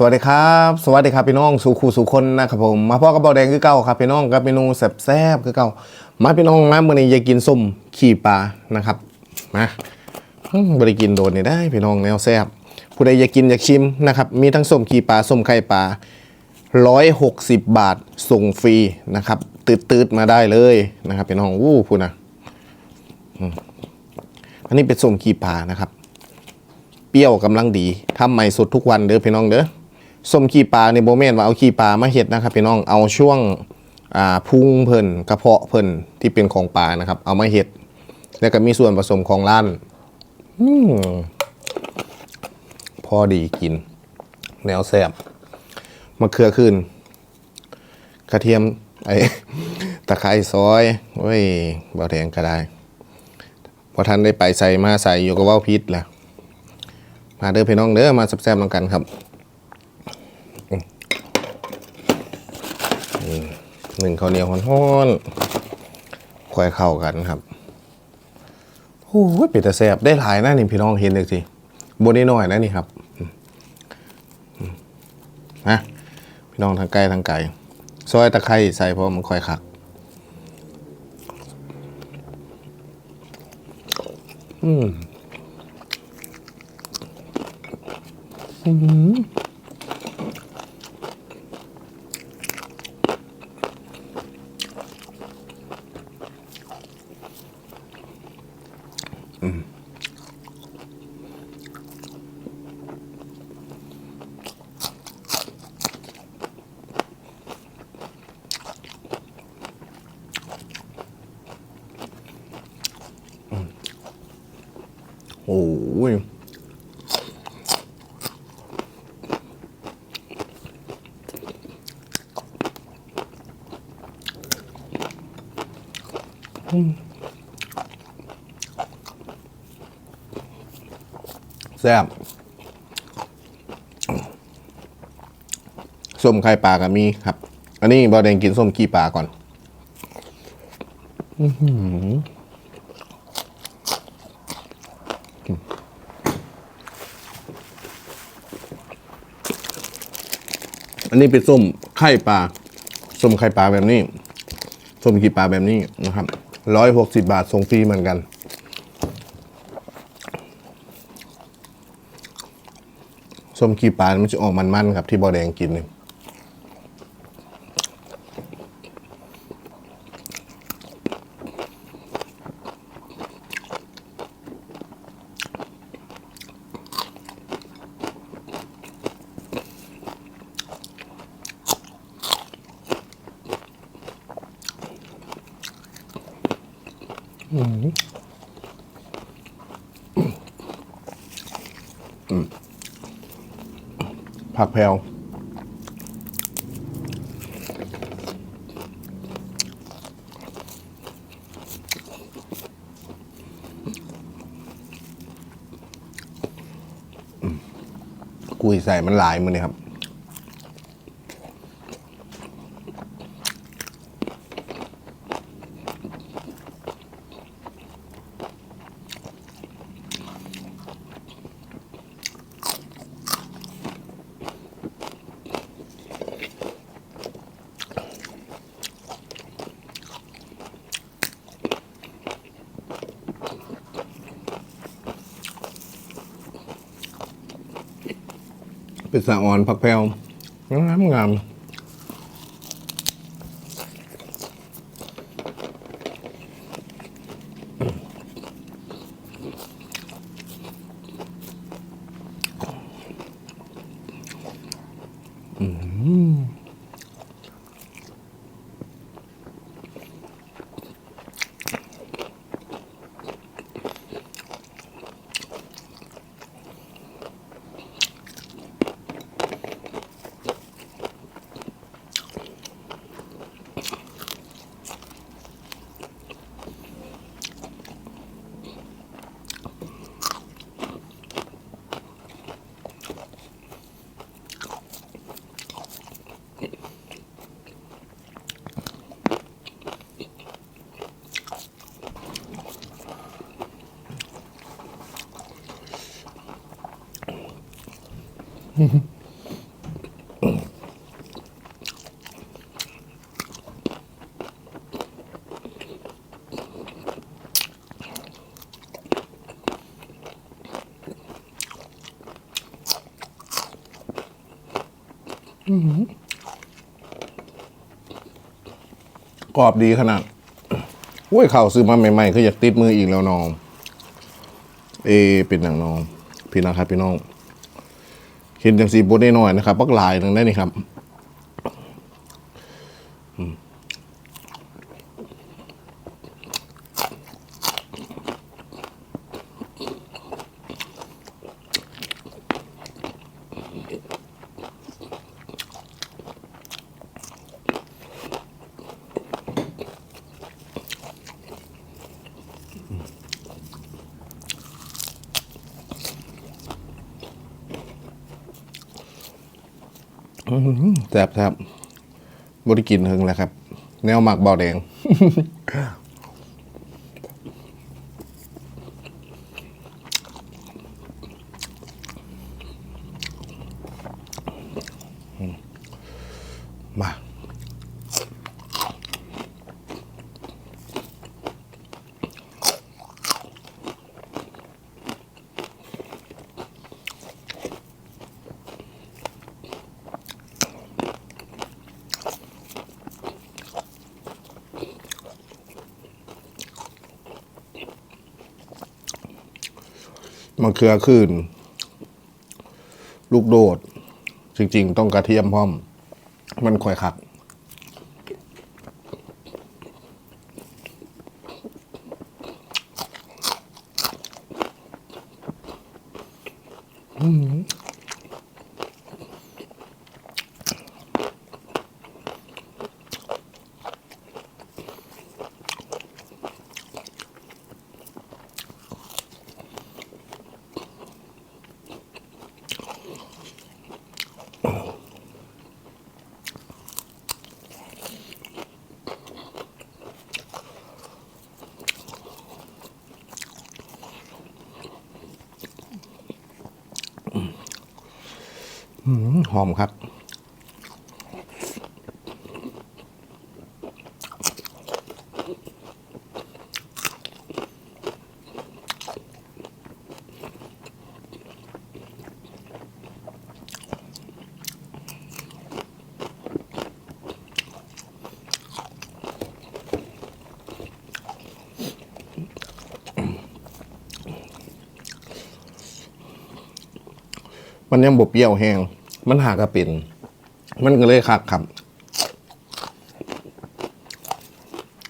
สวัสดีครับ สวัสดีครับพี่น้องสู่คู่สู่คนนะครับผมมาพ่อกับเบาแดงคือเก่าครับพี่น้องกับเมนูแซ่บๆคือเก่ามาพี่น้องมาเมื่อนี้อยากกินส้มขี่ปลานะครับมาบริกินโดนนี่ได้พี่น้องแนวแซ่บผู้ใดอยากกินอยากชิมนะครับมีทั้งส้มขี่ปลาส้มไข่ปลา160 บาทส่งฟรีนะครับตืดๆมาได้เลยนะครับพี่น้องวู้พูดนะอันนี้เป็นส้มขี่ปลานะครับ เปรี้ยวกำลังดีทำใหม่สดทุกวันเด้อพี่น้องเด้อ ส้มขี้ปลาในโบเมนว่าเอาขี้ปลามาเห็ดนะครับพี่น้องเอาช่วงอ่าพุงเพิ่นกระเพาะเพิ่นที่เป็นของปลานะครับ เอามาเห็ด แล้วก็มีส่วนผสมของร้านอพอดีกิน แนวแซ่บมะเขือขึ้นกระเทียมไอ้ตะไคร้ซอยโอ้ยบ่แทงก็ได้พอท่านได้ไปใส่มาใส่อยู่กับว่าพิษแหละมาเด้อพี่น้องเด้อมาแซ่บๆนำกันครับอืมอืม หนึ่งข้าวเหนียวฮ้อนๆควยเข้ากันครับโอ้ยเป็ดแต่แซบได้หลายนะนี่พี่น้องเห็นเลยสิบนนี้หน่อยนะนี่ครับนะพี่น้องทางไกลทางไกลซอยตะไคร้ใส่เพราะมันค่อยคักอืม โอ้ยแซ่บส้มไข่ปลากับมีครับ อันนี้บอแดงกินส้มขี้ปลาก่อนอัน นี้เป็นส้มไข่ปลาส้มไข่ปลาแบบนี้ส้มกีปลาแบบนี้นะครับร้อยหกสิบาทส่งฟรีเหมือนกัน ส้มกีปลามันจะออกมันๆครับที่บอแดงกินเนี่ย ผักแพรวกุยใส่มันหลายมือนี่ครับ เป็นสะออนผักแพรวงามงาม กรอบดีขนาดห้วยเข่าซื้อมาใหม่ๆ คืออยากติดมืออีกแล้วน้อง เอเป็นหนังน้อง พี่นะครับพี่น้อง เห็นจังสีบดได้น้อยนะครับปักหลายหนึ่งได้นี่ครับ แซ่บแซ่บบริกินหึงแล้วครับ แนวหมักเบาแดง มะเขือขึ้นลูกโดด จริง ๆ ต้องกระเทียมพร้อม มันค่อยคัก หอมครับ มันยังบบเปรี้ยวแห้ง มันหากระปิ่นมันก็เลยคักครับ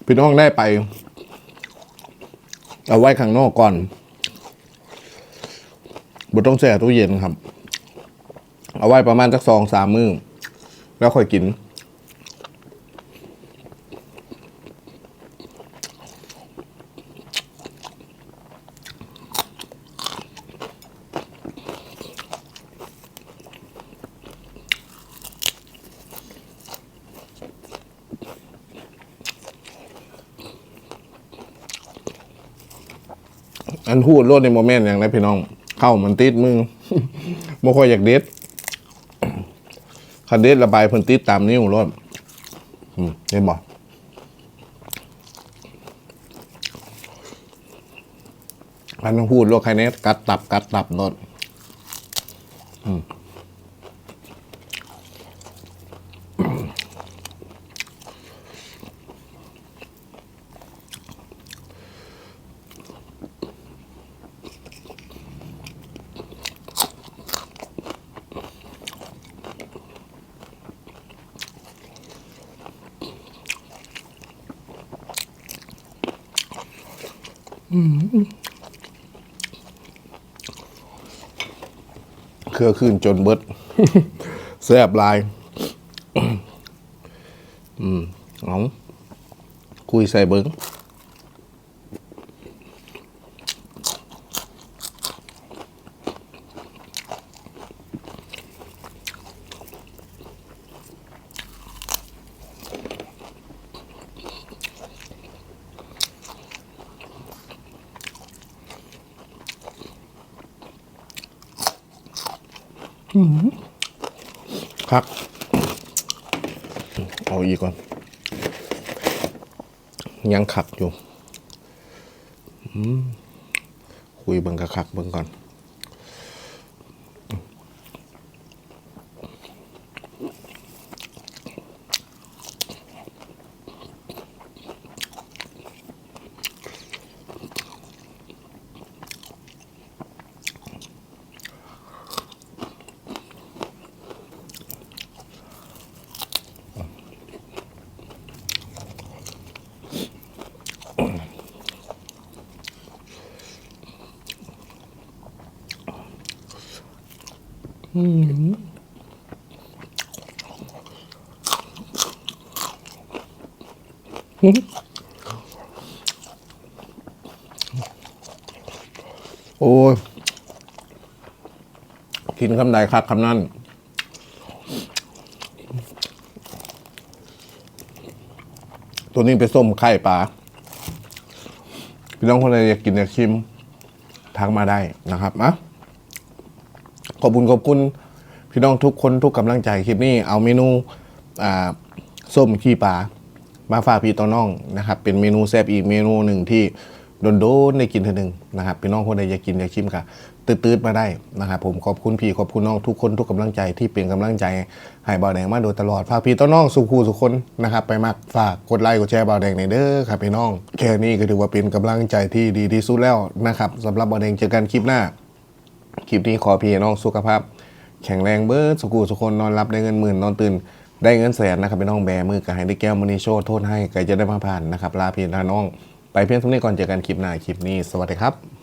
พี่น้องได้ไป เอาไว้ข้างนอกก่อนบุต้องแช่ตู้เย็นครับ เอาไว้ประมาณสักสองสามมื้อแล้วค่อยกิน อันพูดโลดในโมเมนต์อย่างไรพี่น้อง เข้ามันติดมือบ่ค่อยอยากเด็ดคันเด็ดระบายเพิ่นติดตามนิ้วโลดอืมเห็นบ่อันต้องพูดโลกใครเน็ตกัดตับกัดตับรถอืม เครือขึ้นจนเบิดแซ่บลาย อืมเอาคุยใส่เบิ้ง ครับ เอาอีกก่อน ยังขักอยู่คุยเบิ่งกะขักเบิ่งก่อน โอ้ยกินคำใดครับคำนั้นตัวนี้เป็นส้มไข่ปลาพี่น้องคนใดอยากกินอยากชิมทักมาได้นะครับอะ ขอบคุณขอบคุณพี่น้องทุกคนทุกกำลังใจคลิปนี้เอาเมนูส้มขี้ปลามาฝากพี่ต้อน้องนะครับ เป็นเมนูแซ่บอีกเมนูหนึ่งที่โดนๆได้กินเทีหนึ่งนะครับพี่น้องคนใดอยากกินอยากชิมก็ตืดๆมาได้นะครับผมขอบคุณพี่ขอบคุณน้องทุกคนทุกกำลังใจที่เป็นกำลังใจให้บ่าวแดงมาโดยตลอดฝากพี่ต้อน้องสุขูสุขคนนะครับไปมักฝากกดไลค์กดแชร์บ่าวแดงในเด้อครับพี่น้องแค่นี้ก็ถือว่าเป็นกำลังใจที่ดีที่สุดแล้วนะครับสำหรับบ่าวแดงเจอกันคลิปหน้า คลิปนี้ขอพี่น้องสุขภาพ แข็งแรงเบิร์ดสุกูสุคนนอนรับได้เงินหมื่นนอนตื่นได้เงินแสนนะครับพี่น้องแบมือกับให้ได้แก้วมณีโชว์โทษให้ใครจะได้มาผ่านนะครับลาพี่ลาน้อง ไปเพียงเท่านี้ก่อนเจอกันคลิปหน้าคลิปนี้ สวัสดีครับ